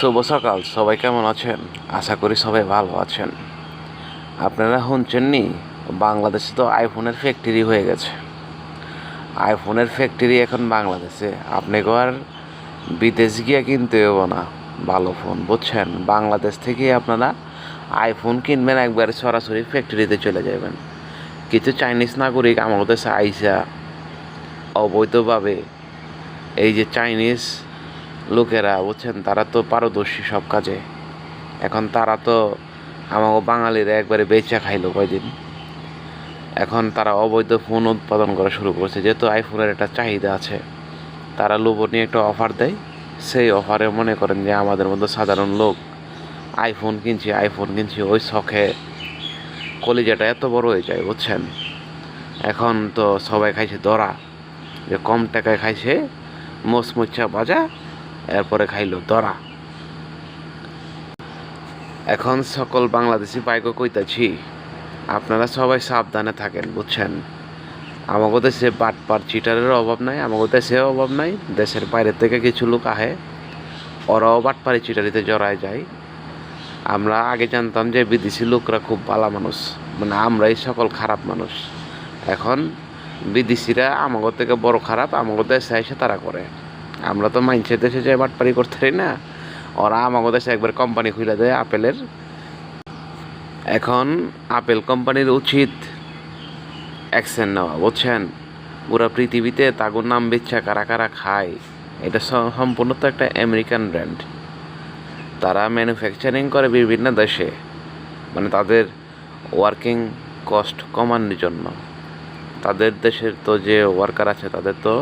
শুভ সকাল, সবাই কেমন আছেন? আশা করি সবাই ভালো আছেন। আপনারা শুনছেন নি? বাংলাদেশে তো আইফোনের ফ্যাক্টরি হয়ে গেছে। আইফোনের ফ্যাক্টরি এখন বাংলাদেশে। আপনাকে আর বিদেশ গিয়ে কিনতে হব না। ভালো ফোন বুঝছেন? বাংলাদেশ থেকে আপনারা আইফোন কিনবেন, একবারে সরাসরি ফ্যাক্টরিতে চলে যাবেন। কিছু চাইনিজ নাগরিক আমাদের দেশে আইসা অবৈধভাবে এই যে চাইনিজ লোকেরা, বুঝছেন? তারা তো পারদর্শী সব কাজে। এখন তারা তো আমাকে বাঙালিরা একবারে বেচা খাইলো কয়দিন। এখন তারা অবৈধ ফোন উৎপাদন করা শুরু করছে। যেহেতু আইফোনের একটা চাহিদা আছে, তারা লোভনীয় একটা অফার দেয়। সেই অফারে মনে করেন যে আমাদের মতো সাধারণ লোক আইফোন কিনছি আইফোন কিনছি, ওই শখে কলিজাটা এত বড় হয়ে যায়, বুঝছেন? এখন তো সবাই খাইছে দরা। যে কম টাকায় খাইছে মোচমুচ্ছা বাজা এরপরে খাইলো দরা। এখন সকল বাংলাদেশি বাইকও কইতাছি, আপনারা সবাই সাবধানে থাকেন, বুঝছেন? আমাদের দেশে বাটপার চিটারের অভাব নাই আমাদের দেশে অভাব নাই, দেশের বাইরে থেকে কিছু লোক আহে, ওরাও বাটপারি চিটারিতে জড়ায় যায়। আমরা আগে জানতাম যে বিদেশি লোকরা খুব ভালো মানুষ মানে আমরাই সকল খারাপ মানুষ। এখন বিদেশিরা আমাদের থেকে বড় খারাপ আমাদের দেশে এসে তারা করে। আমরা তো মাইনসের দেশে যাই বাটপারি করতে পারি না। ওরা আমাদের দেশে একবার কোম্পানি খুলে দেয় আপেলের এখন আপেল কোম্পানির উচিত অ্যাকশন নেওয়া, বুঝছেন? পুরো পৃথিবীতে তাগুর নাম বিচ্ছা কারা কারা খায়, এটা সম্পূর্ণ তো একটা আমেরিকান ব্র্যান্ড তারা ম্যানুফ্যাকচারিং করে বিভিন্ন দেশে মানে তাদের ওয়ার্কিং কস্ট কমানোর জন্য। তাদের দেশের তো যে ওয়ার্কার আছে, তাদের তো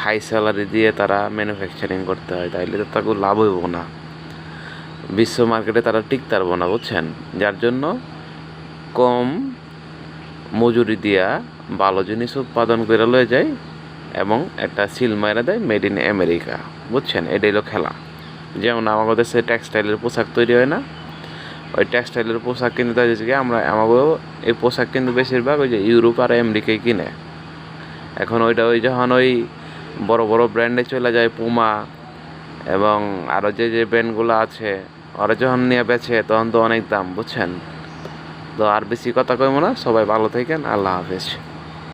হাই স্যালারি দিয়ে তারা ম্যানুফ্যাকচারিং করতে হয়, তাইলে তো তাকে লাভ হইব না। বিশ্ব মার্কেটে তারা টিকতে পারব না বুঝছেন? যার জন্য কম মজুরি দিয়া ভালো জিনিস উৎপাদন করে লয়ে যায় এবং একটা সিল মাইরা দেয় মেড ইন আমেরিকা বুঝছেন? এটাই হলো খেলা। যেমন আমাদের দেশে টেক্সটাইলের পোশাক তৈরি হয় না, ওই টেক্সটাইলের পোশাক কিনতে তাই যে আমরা আমাকেও এই পোশাক কিন্তু বেশিরভাগ ওই যে ইউরোপ আর আমেরিকায় কিনে। এখন ওইটা ওই যখন ওই বড় বড় ব্র্যান্ডে চলে যায় পুমা এবং আরও যে যে ব্র্যান্ডগুলো আছে, ওরা যখন নিয়ে বেছে তখন তো অনেক দাম, বুঝছেন? তো আর বেশি কথা কইব না, সবাই ভালো থাকেন, আল্লাহ হাফেজ।